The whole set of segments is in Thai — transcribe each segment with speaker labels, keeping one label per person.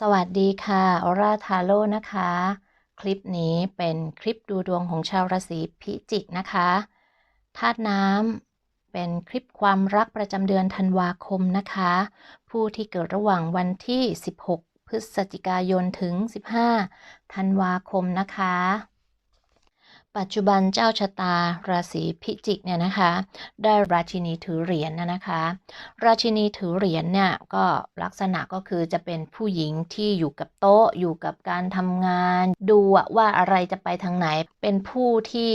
Speaker 1: สวัสดีค่ะออร่าทาโร่นะคะ คลิปนี้เป็นคลิปดูดวงของชาวราศีพิจิกนะคะธาตุน้ำเป็นคลิปความรักประจำเดือนธันวาคมนะคะ ผู้ที่เกิดระหว่างวันที่ 16 พฤศจิกายนถึง 15 ธันวาคมนะคะ ปัจจุบันเจ้าชะตาราศีพิจิกเนี่ยนะคะ ได้ราชินีถือเหรียญนะนะคะ ราชินีถือเหรียญเนี่ยก็ลักษณะก็คือจะเป็นผู้หญิงที่อยู่กับโต๊ะอยู่กับการทำงาน ดูว่าอะไรจะไปทางไหน เป็นผู้ที่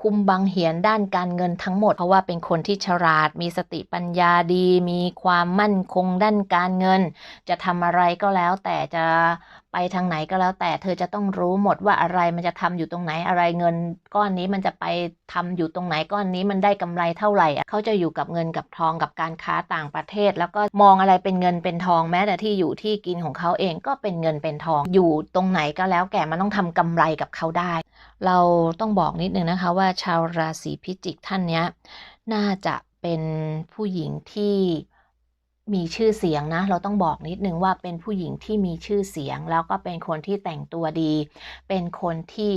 Speaker 1: คุมบังเหียนด้านการเงินทั้งหมด เพราะว่าเป็นคนที่ฉลาด มีสติปัญญาดี มีความมั่นคงด้านการเงิน จะทำอะไรก็แล้วแต่จะ ไปทางไหนก็แล้วแต่เธอจะต้องรู้หมดว่าอะไรมันจะทำอยู่ตรงไหนอะไรเงิน ก้อนนี้มันจะไปทำอยู่ตรงไหนก้อนนี้มันได้กำไรเท่าไหร่เขาจะอยู่กับเงินกับทองกับการค้าต่างประเทศ แล้วก็มองอะไรเป็นเงินเป็นทองแม้แต่ที่อยู่ที่กินของเขาเองก็เป็นเงินเป็นทอง อยู่ตรงไหนก็แล้วแก่มันต้องทำกำไรกับเขาได้ เราต้องบอกนิดนึงนะคะว่าชาวราศีพิจิกท่านเนี้ยน่าจะเป็นผู้หญิงที่ มีชื่อเสียงนะ เราต้องบอกนิดนึงว่าเป็นผู้หญิงที่มีชื่อเสียง แล้วก็เป็นคนที่แต่งตัวดี เป็นคนที่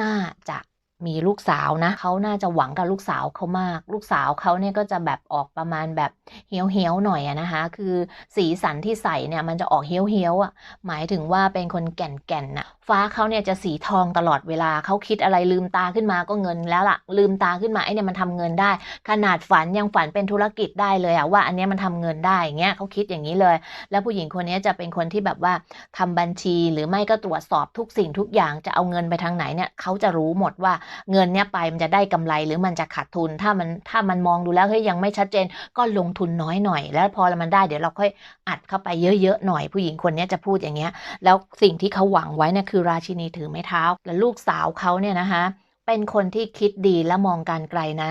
Speaker 1: น่าจะมีลูกสาวนะเขาน่าจะหวังกับลูกสาวเขามาก ลูกสาวเขาเนี่ยก็จะแบบออกประมาณแบบเฮี้ยวเฮี้ยวๆหน่อยอะนะคะ คือสีสันที่ใส่เนี่ยมันจะออกเฮี้ยวเฮี้ยวๆอะหมายถึงว่าเป็นคนแก่นแก่นน่ะ ฟ้าเขาเนี่ยจะสีทองตลอดเวลาเขาคิดอะไรลืมตาขึ้นมาก็เงินแล้วล่ะ ลืมตาขึ้นมาไอ้เนี่ยมันทำเงินได้ ขนาดฝันยังฝันเป็นธุรกิจได้เลยอะว่าอันเนี้ยมันทำเงินได้อย่างเงี้ยเขาคิดอย่างนี้เลย แล้วผู้หญิงคนนี้จะเป็นคนที่แบบว่าทำบัญชีหรือไม่ก็ตรวจสอบทุกสิ่งทุกอย่างจะเอาเงินไปทางไหนเนี่ยเขาจะรู้หมดว่าเงินเนี่ยไปมันจะได้กำไรหรือมันจะขาดทุน ถ้ามันถ้ามันมองดูแล้วเฮ้ยยังไม่ชัดเจน ก็ลงทุนน้อยหน่อย แล้วพอมันได้เดี๋ยวเราค่อยอัดเข้าไปเยอะๆหน่อย ผู้หญิงคนนี้จะพูดอย่างเงี้ยแล้วสิ่งที่เขาหวังไว้เนี่ยคืือราชินีถือไม้เท้า และลูกสาวเขาเนี่ยนะคะ เป็นคนที่คิดดีและมองการไกลนะ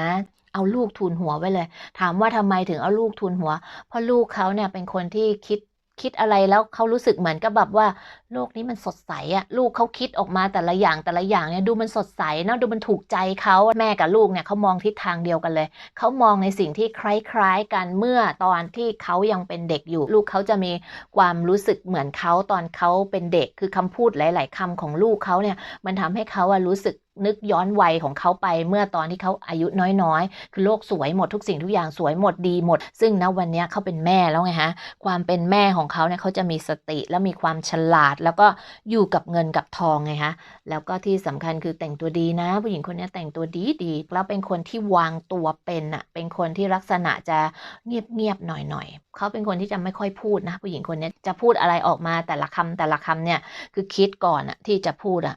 Speaker 1: เอาลูกทุนหัวไว้เลย ถามว่าทำไมถึงเอาลูกทุนหัว เพราะลูกเขาเนี่ยเป็นคนที่คิดคิดอะไรแล้วเขารู้สึกเหมือนกับแบบว่า โลกนี้มันสดใสอะลูกเขาคิดออกมาแต่ละอย่างแต่ละอย่างเนี่ยดูมันสดใสนะดูมันถูกใจเขาแม่กับลูกเนี่ยเขามองทิศทางเดียวกันเลยเขามองในสิ่งที่คล้ายๆกันเมื่อตอนที่เขายังเป็นเด็กอยู่ ลูกเขาจะมีความรู้สึกเหมือนเขาตอนเขาเป็นเด็กคือคำพูดหลาย ๆคำของลูกเขาเนี่ยมันทำให้เขาอะรู้สึกนึกย้อนวัยของเขาไปเมื่อตอนที่เขาอายุน้อยๆ คือโลกสวยหมดทุกสิ่งทุกอย่างสวยหมดดีหมด ซึ่งณวันนี้เขาเป็นแม่แล้วไงฮะ ความเป็นแม่ของเขาเนี่ยเขาจะมีสติและมีความฉลาดแล้วก็อยู่กับเงินกับทองไงฮะแล้วก็ที่สำคัญคือแต่งตัวดีนะ ผู้หญิงคนนี้แต่งตัวดีดีแล้วเป็นคนที่วางตัวเป็นอะเป็นคนที่ลักษณะจะเงียบเงียบหน่อยหน่อยเขาเป็นคนที่จะไม่ค่อยพูดนะ ผู้หญิงคนนี้จะพูดอะไรออกมาแต่ละคำแต่ละคำเนี่ยคือคิดก่อนอะที่จะพูดอะ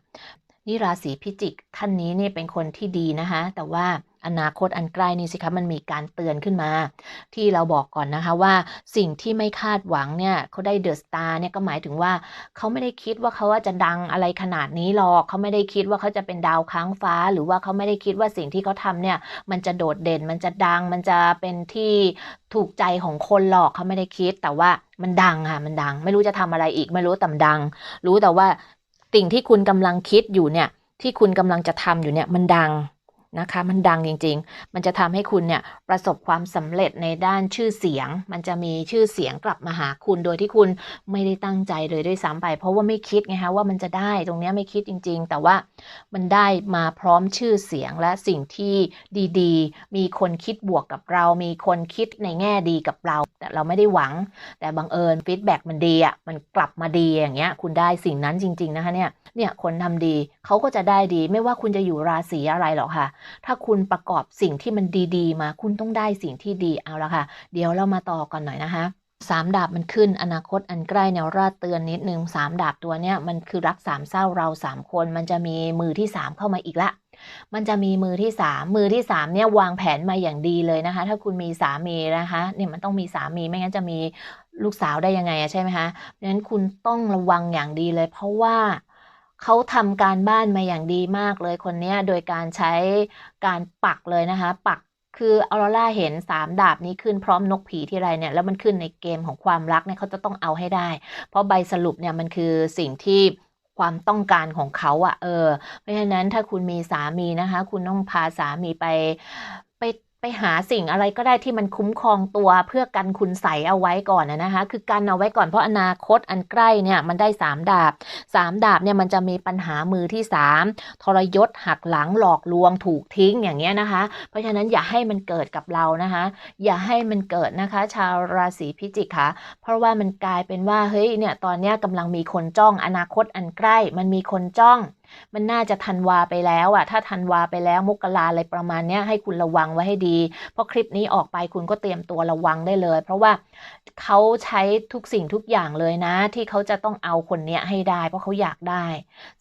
Speaker 1: นี่ราศีพิจิกท่านนี้เนี่ยเป็นคนที่ดีนะคะแต่ว่า อนาคตอันใกล้นี่สิคะมันมีการเตือนขึ้นมา ที่เราบอกก่อนนะคะว่าสิ่งที่ไม่คาดหวังเนี่ยเขาได้เดอะสตาร์เนี่ยก็หมายถึงว่าเขาไม่ได้คิดว่าเขาว่าจะดังอะไรขนาดนี้หรอกเขาไม่ได้คิดว่าเขาจะเป็นดาวค้างฟ้า หรือว่าเขาไม่ได้คิดว่าสิ่งที่เขาทำเนี่ยมันจะโดดเด่นมันจะดังมันจะเป็นที่ถูกใจของคนหรอกเขาไม่ได้คิด แต่ว่ามันดังค่ะมันดัง ไม่รู้จะทำอะไรอีก ไม่รู้แต่มันดัง รู้แต่ว่าสิ่งที่คุณกำลังคิดอยู่เนี่ยที่คุณกำลังจะทำอยู่เนี่ยมันดัง นะคะ มันดังจริง ๆ มันจะทำให้คุณเนี่ยประสบความสำเร็จในด้านชื่อเสียง มันจะมีชื่อเสียงกลับมาหาคุณโดยที่คุณไม่ได้ตั้งใจเลยด้วยซ้ำไป เพราะว่าไม่คิดไงคะว่ามันจะได้ตรงเนี้ยไม่คิดจริง ๆ แต่ว่ามันได้มาพร้อมชื่อเสียงและสิ่งที่ดีๆ มีคนคิดบวกกับเรา มีคนคิดในแง่ดีกับเรา แต่เราไม่ได้หวัง แต่บังเอิญฟีดแบ็กมันดีอะมันกลับมาดีอย่างเงี้ยคุณได้สิ่งนั้นจริง ๆ นะคะเนี่ยเนี่ยคนทำดีเขาก็จะได้ดีไม่ว่าคุณจะอยู่ราศีอะไรหรอกค่ะถ้าคุณประกอบสิ่งที่มันดี ๆ มา คุณต้องได้สิ่งที่ดีเอาละค่ะ เดี๋ยวเรามาต่อกันหน่อยนะคะสามดาบมันขึ้นอนาคตอันใกล้แนวราดเตือนนิดนึงสามดาบตัวเนี้ยมันคือรักสามเศร้าเราสามคน มันจะมีมือที่สามเข้ามาอีกละมันจะมีมือที่สามมือที่สามเนี่ยวางแผนมาอย่างดีเลยนะคะ ถ้าคุณมีสามีนะคะเนี่ยมันต้องมีสามีไม่งั้นจะมีลูกสาวได้ยังไงอะใช่ไหมคะดังนั้นคุณต้องระวังอย่างดีเลย เพราะว่า เขาทำการบ้านมาอย่างดีมากเลยคนนี้โดยการใช้การปักเลยนะคะ ปักคือออโรราเห็นสามดาบนี้ขึ้นพร้อมนกผีที่ไรเนี่ยแล้วมันขึ้นในเกมของความรักเนี่ยเขาจะต้องเอาให้ได้ เพราะใบสรุปเนี่ยมันคือสิ่งที่ความต้องการของเขาอะเออ เพราะฉะนั้นถ้าคุณมีสามีนะคะ คุณต้องพาสามีไป ไปหาสิ่งอะไรก็ได้ที่มันคุ้มครองตัวเพื่อกันคุณใสเอาไว้ก่อนนะนะคะ คือกันเอาไว้ก่อนเพราะอนาคตอันใกล้เนี่ยมันได้3ดาบ3ดาบเนี่ยมันจะมีปัญหามือที่3ทรยศหักหลังหลอกลวงถูกทิ้งอย่างเงี้ยนะคะ เพราะฉะนั้นอย่าให้มันเกิดกับเรานะคะ อย่าให้มันเกิดนะคะ ชาวราศีพิจิกค่ะ เพราะว่ามันกลายเป็นว่าเฮ้ยเนี่ยตอนเนี้ยกำลังมีคนจ้องอนาคตอันใกล้ มันมีคนจ้อง มันน่าจะทันวาไปแล้วอะถ้าทันวาไปแล้วมกราอะไรประมาณเนี้ยให้คุณระวังไว้ให้ดี เพราะคลิปนี้ออกไปคุณก็เตรียมตัวระวังได้เลย เพราะว่าเขาใช้ทุกสิ่งทุกอย่างเลยนะ ที่เขาจะต้องเอาคนเนี้ยให้ได้ เพราะเขาอยากได้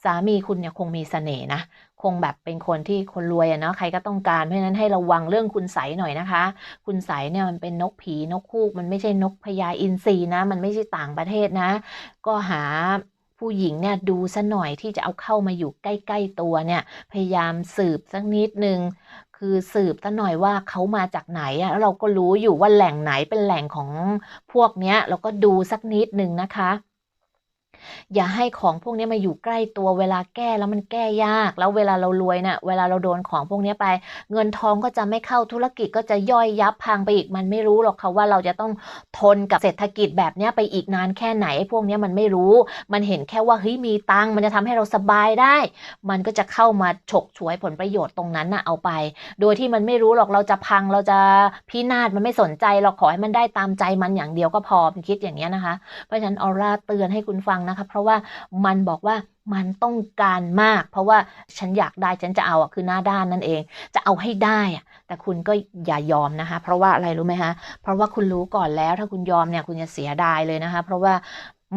Speaker 1: สามีคุณเนี่ยคงมีเสน่ห์นะคงแบบเป็นคนที่คนรวยอะเนาะใครก็ต้องการเพราะฉะนั้นให้ระวังเรื่องคุณใสหน่อยนะคะ คุณใสเนี่ยมันเป็นนกผีนกคูกมันไม่ใช่นกพญาอินทรีนะ มันไม่ใช่ต่างประเทศนะ ก็หา ผู้หญิงเนี่ยดูซะหน่อยที่จะเอาเข้ามาอยู่ใกล้ๆตัวเนี่ย พยายามสืบสักนิดนึงคือสืบซะหน่อยว่าเขามาจากไหนอะแล้วเราก็รู้อยู่ว่าแหล่งไหนเป็นแหล่งของพวกเนี้ยเราก็ดูสักนิดนึงนะคะ อย่าให้ของพวกนี้มาอยู่ใกล้ตัวเวลาแก้แล้วมันแก้ยาก แล้วเวลาเรารวยเนะ่ะ เวลาเราโดนของพวกนี้ไป เงินทองก็จะไม่เข้าธุรกิจก็จะย่อยยับพังไปอีกมันไม่รู้หรอกค่ะว่าเราจะต้องทนกับเศรษฐกิจแบบนี้ไปอีกนานแค่ไหนไอ้พวกนี้มันไม่รู้ มันเห็นแค่ว่าเฮ้ยมีตังมันจะทำให้เราสบายได้ มันก็จะเข้ามาฉกฉวยผลประโยชน์ตรงนั้นน่ะเอาไป โดยที่มันไม่รู้หรอกเราจะพังเราจะพินาศมันไม่สนใจเราขอให้มันได้ตามใจมันอย่างเดียวก็พอคิดอย่างนี้นะคะเพราะฉะนั้นออร่าเตือนให้คุณฟังนะคะ เพราะว่ามันบอกว่ามันต้องการมาก เพราะว่าฉันอยากได้ฉันจะเอาอะคือหน้าด้านนั่นเอง จะเอาให้ได้อะแต่คุณก็อย่ายอมนะคะ เพราะว่าอะไรรู้ไหมคะเพราะว่าคุณรู้ก่อนแล้ว ถ้าคุณยอมเนี่ยคุณจะเสียดายเลยนะคะ เพราะว่า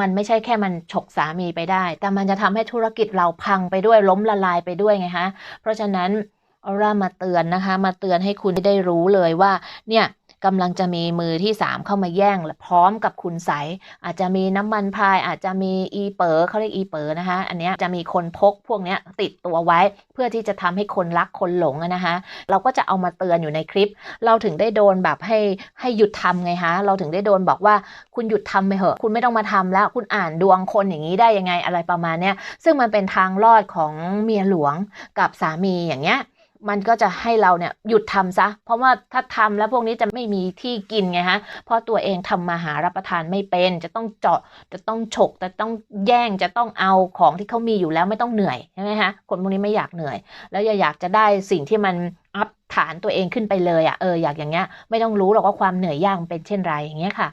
Speaker 1: มันไม่ใช่แค่มันฉกสามีไปได้ แต่มันจะทำให้ธุรกิจเราพังไปด้วยล้มละลายไปด้วยไงคะเพราะฉะนั้นออร่ามาเตือนนะคะ มาเตือนให้คุณได้รู้เลยว่าเนี่ย กำลังจะมีมือที่3เข้ามาแย่งและพร้อมกับคุณใส อาจจะมีน้ำมันพาย อาจจะมีอีเป๋อเขาเรียกอีเป๋อนะคะ อันนี้จะมีคนพกพวกนี้ติดตัวไว้ เพื่อที่จะทำให้คนรักคนหลงนะคะเราก็จะเอามาเตือนอยู่ในคลิป เราถึงได้โดนแบบให้ให้หยุดทำไงคะเราถึงได้โดนบอกว่าคุณหยุดทำไปเถอะ คุณไม่ต้องมาทำแล้ว คุณอ่านดวงคนอย่างนี้ได้ยังไงอะไรประมาณเนี้ยซึ่งมันเป็นทางรอดของเมียหลวงกับสามีอย่างเงี้ย มันก็จะให้เราเนี่ยหยุดทำซะ เพราะว่าถ้าทำแล้วพวกนี้จะไม่มีที่กินไงฮะ เพราะตัวเองทำมาหารับประทานไม่เป็น จะต้องเจาะ จะต้องฉก จะต้องแย่ง จะต้องเอาของที่เขามีอยู่แล้วไม่ต้องเหนื่อยใช่ไหมฮะ คนพวกนี้ไม่อยากเหนื่อย แล้วอยากจะได้สิ่งที่มันอัพฐานตัวเองขึ้นไปเลยอะ่ะ เออ อยากอย่างเงี้ย ไม่ต้องรู้หรอกว่าความเหนื่อยยากเป็นเช่นไรอย่างเงี้ยค่ะ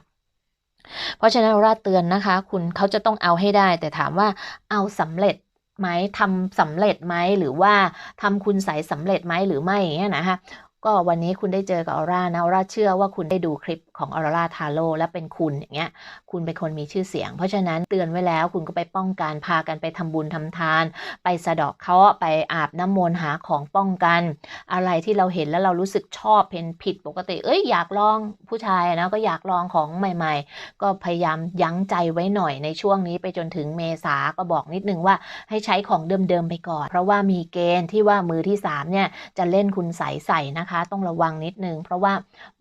Speaker 1: เพราะฉะนั้นเราเตือนนะคะ คุณเขาจะต้องเอาให้ได้ แต่ถามว่าเอาสำเร็จ ไหมทำสำเร็จไหมหรือว่าทำคุณใสสำเร็จไหมหรือไม่อย่างเงี้ยนะคะ ก็วันนี้คุณได้เจอกับออร่านะออร่าเชื่อว่าคุณได้ดูคลิปของออร่าทาโร่และเป็นคุณอย่างเงี้ย คุณเป็นคนมีชื่อเสียง เพราะฉะนั้นเตือนไว้แล้วคุณก็ไปป้องกันพากันไปทำบุญทำทาน ไปสะดอกเคราะห์ไปอาบน้ำมนต์หาของป้องกัน อะไรที่เราเห็นแล้วเรารู้สึกชอบเป็นผิดปกติ เอ้ยอยากลองผู้ชายนะก็อยากลองของใหม่ ๆ ก็พยายามยั้งใจไว้หน่อยในช่วงนี้ไปจนถึงเมษาก็บอกนิดนึงว่าให้ใช้ของเดิมๆไปก่อน เพราะว่ามีเกณฑ์ที่ว่ามือที่3เนี่ยจะเล่นคุณใสใส่นะคะต้องระวังนิดนึงเพราะว่า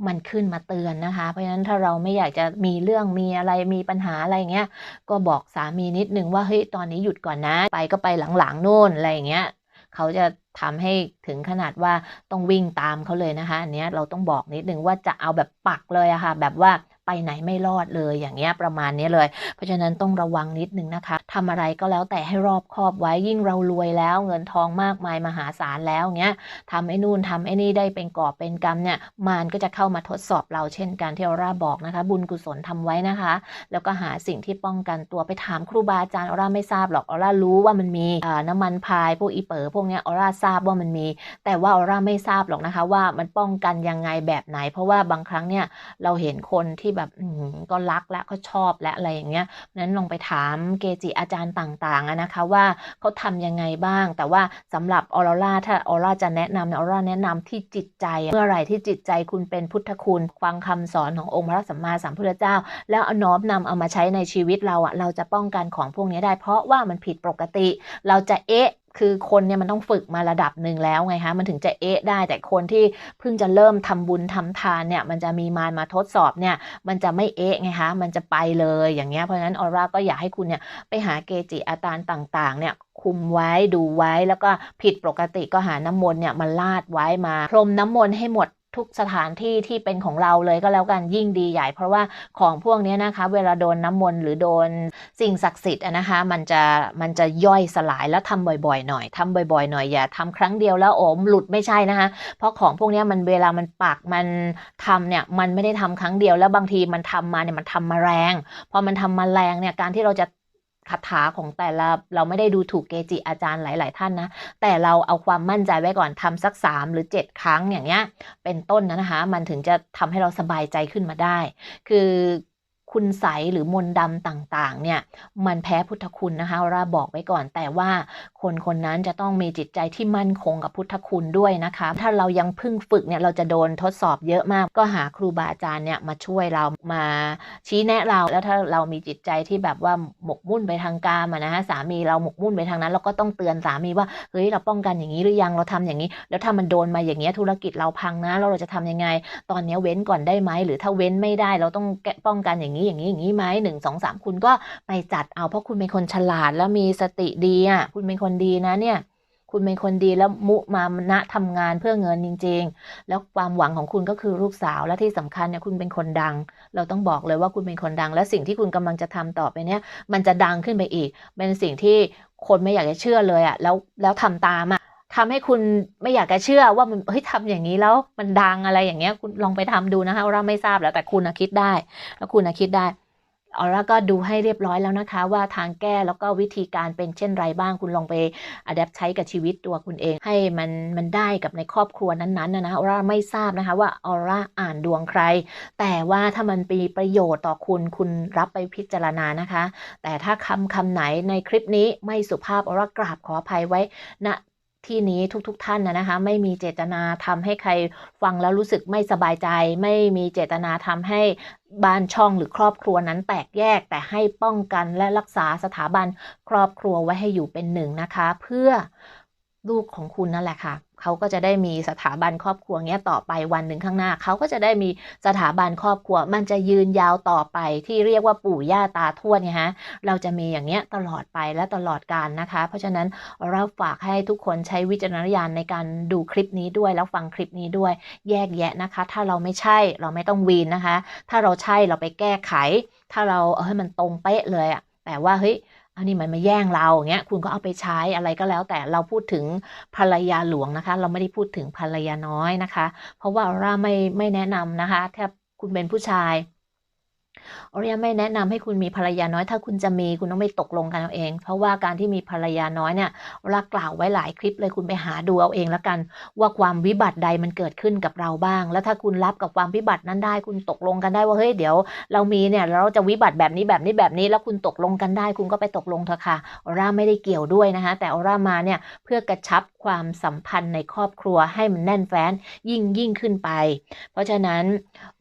Speaker 1: มันขึ้นมาเตือนนะคะ เพราะฉะนั้นถ้าเราไม่อยากจะมีเรื่องมีอะไรมีปัญหาอะไรเงี้ยก็บอกสามีนิดนึงว่าเฮ้ยตอนนี้หยุดก่อนนะ ไปก็ไปหลังๆนู่นอะไรเงี้ยเขาจะทำให้ถึงขนาดว่าต้องวิ่งตามเขาเลยนะคะอันนี้เราต้องบอกนิดนึงว่าจะเอาแบบปักเลยอะค่ะแบบว่า ไปไหนไม่รอดเลยอย่างเงี้ยประมาณนี้เลย เพราะฉะนั้นต้องระวังนิดนึงนะคะทำอะไรก็แล้วแต่ให้รอบคอบไว้ยิ่งเรารวยแล้ว เงินทองมากมายมหาศาลแล้วเงี้ยทำไอ้นู่นทำไอ้นี่ได้เป็นกอบเป็นกรรมเนี่ยมารก็จะเข้ามาทดสอบเราเช่นกันที่อร่าบอกนะคะ บุญกุศลทำไว้นะคะ แล้วก็หาสิ่งที่ป้องกันตัวไปถามครูบาอาจารย์ออร่าไม่ทราบหรอกออร่ารู้ว่ามันมีน้ำมันพายพวกอีเป๋อพวกเนี้ยออร่าทราบว่ามันมี แต่ว่าออร่าไม่ทราบหรอกนะคะ ว่ามันป้องกันยังไงแบบไหน เพราะว่าบางครั้งเนี่ยเราเห็นคนที่แบบก็รักและก็ชอบและอะไรอย่างเงี้ยนั้นลองไปถามเกจิอาจารย์ต่างๆนะคะว่าเขาทำยังไงบ้าง แต่ว่าสำหรับออร่าถ้าออร่าจะแนะนำออร่าแนะนำที่จิตใจ เมื่อไหร่ที่จิตใจคุณเป็นพุทธคุณฟังคำสอนขององค์พระสัมมาสัมพุทธเจ้า แล้วเอาน้อมนำเอามาใช้ในชีวิตเราอะเราจะป้องกันของพวกนี้ได้ เพราะว่ามันผิดปกติ เราจะเอ๊ะ คือคนเนี่ยมันต้องฝึกมาระดับหนึ่งแล้วไงคะมันถึงจะเอ๊ะได้แต่คนที่เพิ่งจะเริ่มทำบุญทำทานเนี่ยมันจะมีมารมาทดสอบเนี่ยมันจะไม่เอ๊ะไงคะมันจะไปเลยอย่างเงี้ยเพราะฉะนั้นออร่าก็อยากให้คุณเนี่ยไปหาเกจิอาจารย์ต่างๆเนี่ยคุมไว้ดูไว้แล้วก็ผิดปกติก็หาน้ำมนต์เนี่ยมาลาดไว้มาพรมน้ำมนต์ให้หมดทุกสถานที่ที่เป็นของเราเลยก็แล้วกันยิ่งดีใหญ่ เพราะว่าของพวกนี้นะคะ เวลาโดนน้ำมนต์หรือโดนสิ่งศักดิ์สิทธิ์นะคะ มันจะมันจะย่อยสลายแล้วทำบ่อยๆหน่อยทำบ่อยๆหน่อยอย่าทำครั้งเดียวแล้วโอมหลุดไม่ใช่นะคะ เพราะของพวกนี้มันเวลามันปักมันทำเนี่ยมันไม่ได้ทำครั้งเดียวแล้วบางทีมันทำมาเนี่ยมันทำมาแรง พอมันทำมาแรงเนี่ยการที่เราจะ คาถาของแต่ละเราไม่ได้ดูถูกเกจิอาจารย์หลาย ๆ ท่านนะ แต่เราเอาความมั่นใจไว้ก่อนทำสัก 3 หรือ 7 ครั้งอย่างเงี้ยเป็นต้นนะนะคะ มันถึงจะทำให้เราสบายใจขึ้นมาได้ คือ คุณใสหรือมนต์ดำต่างๆ เนี่ย มันแพ้พุทธคุณนะคะเราบอกไว้ก่อนแต่ว่าคนคนนั้นจะต้องมีจิตใจที่มั่นคงกับพุทธคุณด้วยนะคะ ถ้าเรายังพึ่งฝึกเนี่ยเราจะโดนทดสอบเยอะมาก ก็หาครูบาอาจารย์เนี่ยมาช่วยเรามาชี้แนะเรา แล้วถ้าเรามีจิตใจที่แบบว่าหมกมุ่นไปทางกามอะนะฮะสามีเราหมกมุ่นไปทางนั้น เราก็ต้องเตือนสามีว่าเฮ้ยเราป้องกันอย่างนี้หรือยังเราทำอย่างนี้ แล้วถ้ามันโดนมาอย่างเงี้ยธุรกิจเราพังนะเราจะทำยังไง ตอนนี้เว้นก่อนได้ไหมหรือถ้าเว้นไม่ได้เราต้องแก้ป้องกันอย่างนี้อย่างนี้อย่างนี้ไหมหนึ่งสองสามคุณก็ไปจัดเอาเพราะคุณเป็นคนฉลาดแล้วมีสติดีอะคุณเป็นคนดีนะเนี่ย คุณเป็นคนดีแล้วมุมานะทำงานเพื่อเงินจริง ๆ แล้วความหวังของคุณก็คือลูกสาวและที่สำคัญเนี่ยคุณเป็นคนดัง เราต้องบอกเลยว่าคุณเป็นคนดัง และสิ่งที่คุณกำลังจะทำต่อไปเนี่ย มันจะดังขึ้นไปอีก เป็นสิ่งที่คนไม่อยากจะเชื่อเลยอะ่ะแล้วแล้วทำตามอะ่ะ ทำให้คุณไม่อยากจะเชื่อว่ามันเฮ้ยทำอย่างนี้แล้วมันดังอะไรอย่างเงี้ย คุณลองไปทำดูนะคะเราไม่ทราบแล้วแต่คุณนะคิดได้ แล้วคุณนะคิดได้เอาละก็ดูให้เรียบร้อยแล้วนะคะ ว่าทางแก้แล้วก็วิธีการเป็นเช่นไรบ้าง คุณลองไปอัดแอปใช้กับชีวิตตัวคุณเอง ให้มันมันได้กับในครอบครัวนั้นๆนะนะออร่าไม่ทราบนะคะว่าออร่าอ่านดวงใคร แต่ว่าถ้ามันมีประโยชน์ต่อคุณคุณรับไปพิจารณานะคะ แต่ถ้าคำคำไหนในคลิปนี้ไม่สุภาพออร่ากราบขออภัยไว้ณ ที่นี้ทุกๆทท่านนะคะ ไม่มีเจตนาทำให้ใครฟังแล้วรู้สึกไม่สบายใจ ไม่มีเจตนาทำให้บ้านช่องหรือครอบครัวนั้นแตกแยก แต่ให้ป้องกันและรักษาสถาบันครอบครัวไว้ให้อยู่เป็นหนึ่งนะคะ เพื่อ ลูกของคุณนั่นแหละค่ะ เขาก็จะได้มีสถาบันครอบครัวเงี้ยต่อไปวันหนึ่งข้างหน้า เขาก็จะได้มีสถาบันครอบครัว มันจะยืนยาวต่อไปที่เรียกว่าปู่ย่าตาทวดเนี่ยฮะ เราจะมีอย่างเงี้ยตลอดไปและตลอดกาลนะคะ เพราะฉะนั้นเราฝากให้ทุกคนใช้วิจารณญาณในการดูคลิปนี้ด้วยแล้วฟังคลิปนี้ด้วย แยกแยะนะคะ ถ้าเราไม่ใช่เราไม่ต้องวีนนะคะ ถ้าเราใช่เราไปแก้ไข ถ้าเราเออให้มันตรงเป๊ะเลยอะแต่ว่าเฮ้ย อันนี้มันมาแย่งเราอย่างเงี้ยคุณก็เอาไปใช้อะไรก็แล้ว แต่เราพูดถึงภรรยาหลวงนะคะ เราไม่ได้พูดถึงภรรยาน้อยนะคะ เพราะว่าเราไม่ไม่แนะนำนะคะถ้าคุณเป็นผู้ชาย อริยไม่แนะนำให้คุณมีภรรยาน้อย ถ้าคุณจะมีคุณต้องไม่ตกลงกันเอาเอง เพราะว่าการที่มีภรรยาน้อยเนี่ยเรากล่าวไว้หลายคลิปเลยคุณไปหาดูเอาเองแล้วกัน ว่าความวิบัติใดมันเกิดขึ้นกับเราบ้าง แล้วถ้าคุณรับกับความวิบัตินั้นได้ คุณตกลงกันได้ว่าเฮ้ยเดี๋ยว เรามีเนี่ยเราจะวิบัติแบบนี้แบบนี้แบบนี้ แล้วคุณตกลงกันได้ คุณก็ไปตกลงเถอะค่ะออร่าไม่ได้เกี่ยวด้วยนะคะแต่ออร่ามาเนี่ยเพื่อกระชับความสัมพันธ์ในครอบครัวให้มันแน่นแฟ้นยิ่งยิ่งขึ้นไป เพราะฉะนั้น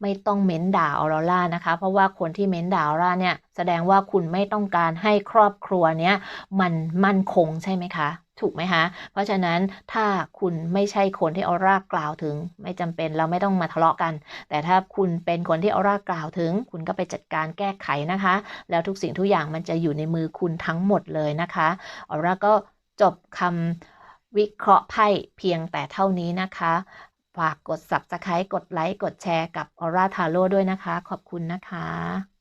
Speaker 1: ไม่ต้องเม้นด่าออร่านะคะ เพราะว่าคนที่เม้นด่าออร่าเนี่ย แสดงว่าคุณไม่ต้องการให้ครอบครัวเนี้ยมันมั่นคงใช่ไหมคะถูกไหมคะ เพราะฉะนั้นถ้าคุณไม่ใช่คนที่เออร่ากล่าวถึง ไม่จำเป็นเราไม่ต้องมาทะเลาะกัน แต่ถ้าคุณเป็นคนที่เออร่ากล่าวถึง คุณก็ไปจัดการแก้ไขนะคะ แล้วทุกสิ่งทุกอย่างมันจะอยู่ในมือคุณทั้งหมดเลยนะคะออร่าก็จบคำวิเคราะห์ไพ่เพียงแต่เท่านี้นะคะ ฝากกด subscribe กดไลค์ กดแชร์กับ Aura Tarot ด้วยนะคะ ขอบคุณนะคะ